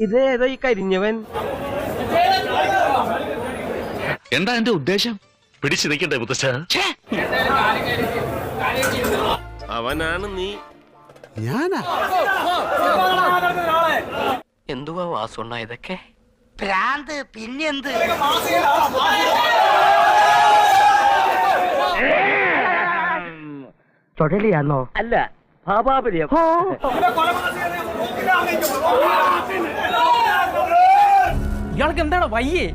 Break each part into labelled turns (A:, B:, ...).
A: ഇത് ഏതോ ഈ കരിഞ്ഞവൻ.
B: എന്താ എന്റെ ഉദ്ദേശം? പിടിച്ചു നിൽക്കണ്ടേ മുത്തശ്ശ?
C: അവനാണ് നീ.
A: എന്തുവാ വാസുണ്ണ ഇതൊക്കെ?
D: ഭ്രാന്ത് പിന്നെന്ത്?
A: തൊഴിലിയാണോ അല്ല ഭാപാപര്യം
E: ഇയാൾക്ക് എന്താണ് വയ്യേ?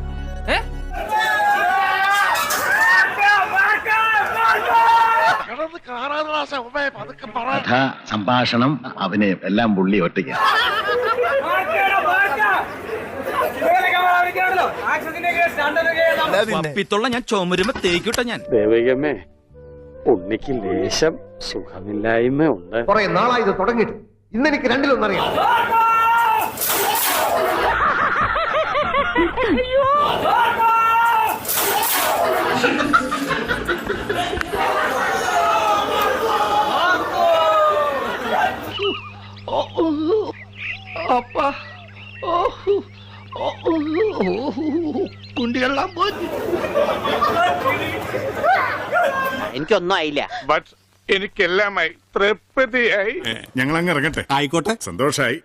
B: കഥ സംഭാഷണം അഭിനയം എല്ലാം പുള്ളി ഒറ്റയ്ക്ക്
F: പിത്തുള്ള ഞാൻ ചുമരുമ്പോ തേക്കൂട്ട ഞാൻ.
G: ദേവികമ്മേ ഉണ്ണിക്ക് ലേശം സുഖമില്ലായ്മ ഉണ്ട്.
H: കുറെ നാളായി ഇത് തുടങ്ങിയിട്ട്. ഇന്നെനിക്ക് രണ്ടിലൊന്നറിയാം.
D: എനിക്കൊന്നും ആയില്ല.
C: ബട്ട് എനിക്കെല്ലാമായി തൃപ്തിയായി.
I: ഞങ്ങൾ അങ്ങ് ഇറങ്ങട്ടെ. ആയിക്കോട്ടെ. സന്തോഷായി.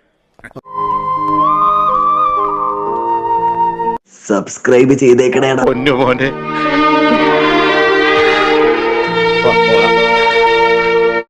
H: സബ്സ്ക്രൈബ് ചെയ്തേക്കണേടാ
C: പൊന്നു മോനെ